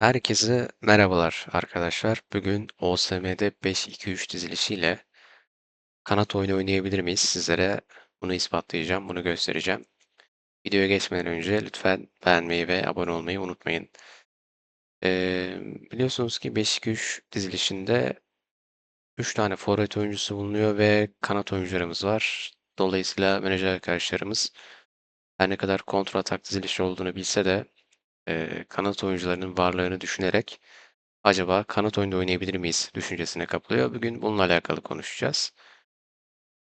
Herkese merhabalar arkadaşlar. Bugün OSM'de 5-2-3 dizilişiyle kanat oyunu oynayabilir miyiz? Sizlere bunu ispatlayacağım, bunu göstereceğim. Videoya geçmeden önce lütfen beğenmeyi ve abone olmayı unutmayın. Ee, biliyorsunuz ki 5-2-3 dizilişinde 3 tane forvet oyuncusu bulunuyor ve kanat oyuncularımız var. Dolayısıyla menajer arkadaşlarımız her ne kadar kontra atak dizilişi olduğunu bilse de e, kanat oyuncularının varlığını düşünerek acaba kanat oyunda oynayabilir miyiz düşüncesine kapılıyor. Bugün bununla alakalı konuşacağız.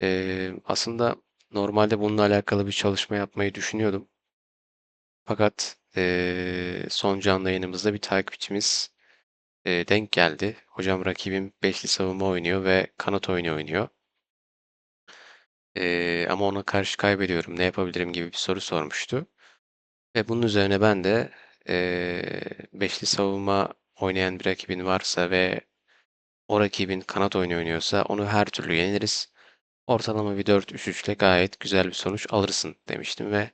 E, aslında normalde bununla alakalı bir çalışma yapmayı düşünüyordum. Fakat e, son canlı yayınımızda bir takipçimiz e, denk geldi. Hocam rakibim beşli savunma oynuyor ve kanat oyunu oynuyor. E, ama ona karşı kaybediyorum. Ne yapabilirim gibi bir soru sormuştu. Ve bunun üzerine ben de e, beşli savunma oynayan bir rakibin varsa ve o rakibin kanat oyunu oynuyorsa onu her türlü yeneriz. Ortalama bir 4-3-3 ile gayet güzel bir sonuç alırsın demiştim ve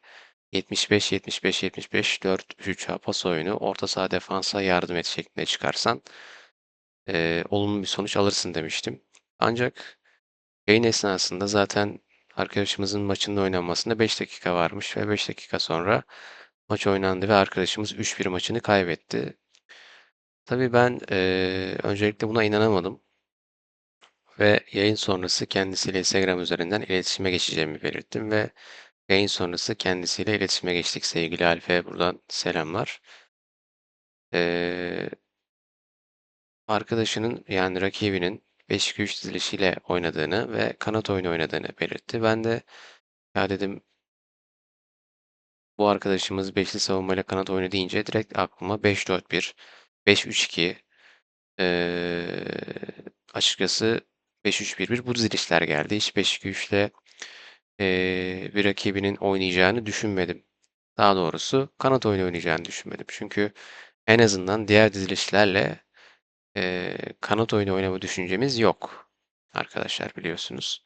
75-75-75 4-3-3 pas oyunu orta saha defansa yardım et şeklinde çıkarsan e, olumlu bir sonuç alırsın demiştim. Ancak yayın esnasında zaten arkadaşımızın maçının oynanmasında 5 dakika varmış ve 5 dakika sonra maç oynandı ve arkadaşımız 3-1 maçını kaybetti. Tabii ben e, öncelikle buna inanamadım ve yayın sonrası kendisiyle Instagram üzerinden iletişime geçeceğimi belirttim ve yayın sonrası kendisiyle iletişime geçtik. Sevgili Alfa'ya buradan selamlar. Ee, arkadaşının yani rakibinin 5-2-3 dizilişiyle oynadığını ve kanat oyunu oynadığını belirtti. Ben de ya dedim bu arkadaşımız beşli savunmayla kanat oyunu deyince direkt aklıma 5-4-1, 5-3-2 ee, açıkçası 5-3-1-1 bu dizilişler geldi. Hiç 5-2-3 ile bir rakibinin oynayacağını düşünmedim. Daha doğrusu kanat oyunu oynayacağını düşünmedim. Çünkü en azından diğer dizilişlerle ee, kanat oyunu oynama düşüncemiz yok. Arkadaşlar biliyorsunuz.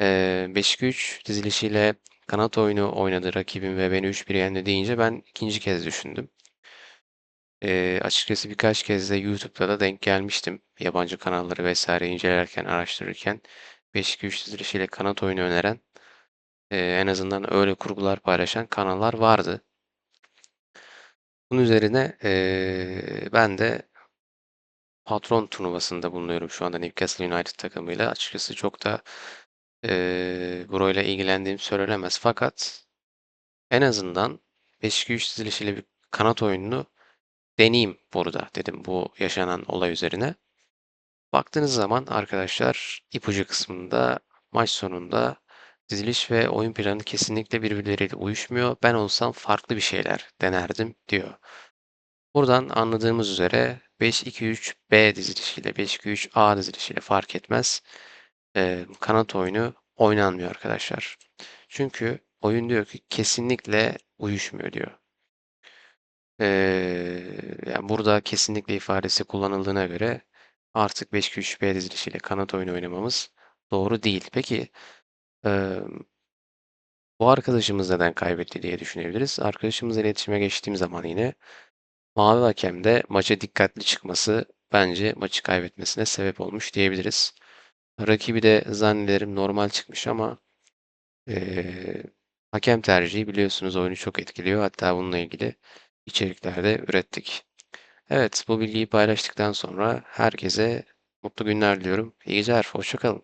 Ee, 5-2-3 dizilişiyle kanat oyunu oynadı rakibim ve beni 3-1 yendi deyince ben ikinci kez düşündüm. Ee, açıkçası birkaç kez de YouTube'da da denk gelmiştim. Yabancı kanalları vesaire incelerken, araştırırken 5-2-3 dizilişiyle kanat oyunu öneren e, en azından öyle kurgular paylaşan kanallar vardı. Bunun üzerine e, ben de patron turnuvasında bulunuyorum şu anda Newcastle United takımıyla. Açıkçası çok da e, burayla ilgilendiğim söylenemez. Fakat en azından 5-2-3 dizilişiyle bir kanat oyununu deneyeyim burada dedim bu yaşanan olay üzerine. Baktığınız zaman arkadaşlar ipucu kısmında maç sonunda diziliş ve oyun planı kesinlikle birbirleriyle uyuşmuyor. Ben olsam farklı bir şeyler denerdim diyor. Buradan anladığımız üzere 5-2-3-B dizilişiyle 5-2-3-A dizilişiyle fark etmez. Ee, kanat oyunu oynanmıyor arkadaşlar. Çünkü oyun diyor ki kesinlikle uyuşmuyor diyor. Ee, yani burada kesinlikle ifadesi kullanıldığına göre artık 5-2-3-B dizilişiyle kanat oyunu oynamamız doğru değil. Peki e, bu arkadaşımız neden kaybetti diye düşünebiliriz. Arkadaşımızla iletişime geçtiğim zaman yine mavi hakem de maça dikkatli çıkması bence maçı kaybetmesine sebep olmuş diyebiliriz. Rakibi de zannederim normal çıkmış ama e, hakem tercihi biliyorsunuz oyunu çok etkiliyor. Hatta bununla ilgili içeriklerde ürettik. Evet, bu bilgiyi paylaştıktan sonra herkese mutlu günler diliyorum. İyi geceler, hoşça kalın.